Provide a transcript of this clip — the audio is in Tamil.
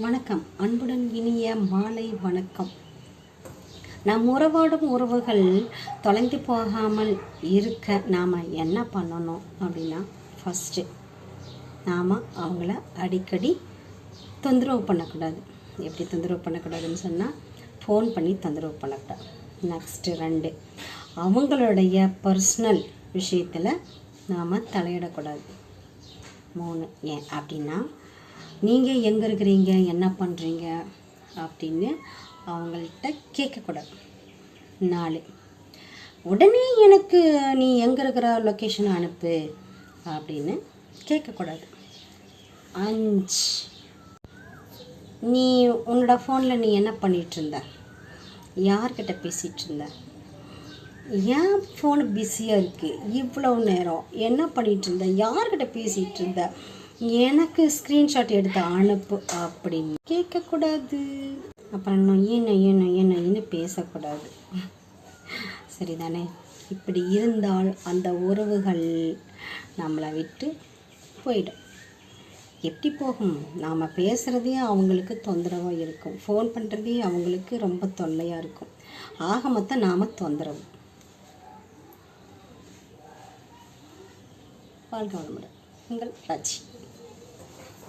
வணக்கம். அன்புடன் இனிய மாலை வணக்கம். நம் உறவாடும் உறவுகள் தொலைந்து போகாமல் இருக்க நாம் என்ன பண்ணணும் அப்படின்னா ஃபஸ்ட்டு நாம் அவங்கள அடிக்கடி தொந்தரவு பண்ணக்கூடாது. எப்படி தொந்தரவு பண்ணக்கூடாதுன்னு சொன்னால் ஃபோன் பண்ணி தொந்தரவு பண்ணக்கூடாது. நெக்ஸ்ட்டு ரெண்டு அவங்களுடைய பர்சனல் விஷயத்தில் நாம் தலையிடக்கூடாது. மூணு ஏன் அப்படின்னா நீங்கள் எங்கே இருக்கிறீங்க? என்ன பண்ணுறீங்க அப்படின்னு அவங்கள்ட்ட கேட்கக்கூடாது. நாலு உடனே எனக்கு நீ எங்கே இருக்கிற லொக்கேஷனை அனுப்பு அப்படின்னு கேட்கக்கூடாது. அஞ்சு. நீ உன்னோட ஃபோனில் நீ என்ன பண்ணிகிட்டு இருந்த? யார்கிட்ட பேசிகிட்டு இருந்த? ஏன் ஃபோன் பிஸியாக இருக்குது இவ்வளோ நேரம். என்ன பண்ணிகிட்டு இருந்த? யார்கிட்ட பேசிகிட்டு இருந்த? எனக்கு ஸ்க்ரீன்ஷாட் எடுத்து அனுப்பு அப்படின்னு. கேட்கக்கூடாது. அப்புறம் இன்னும் என்ன என்ன ஏன்னு இன்னும் பேசக்கூடாது. சரிதானே? இப்படி இருந்தால் அந்த உறவுகள் நம்மளை விட்டு போயிடும். எப்படி போகும்? நாம் பேசுகிறதே அவங்களுக்கு தொந்தரவாக இருக்கும். ஃபோன் பண்ணுறதே அவங்களுக்கு ரொம்ப தொல்லையாக இருக்கும். ஆக மொத்தம் நாம் தொந்தரவு. வாழ்க வளமுடன். உங்கள் ராஜி.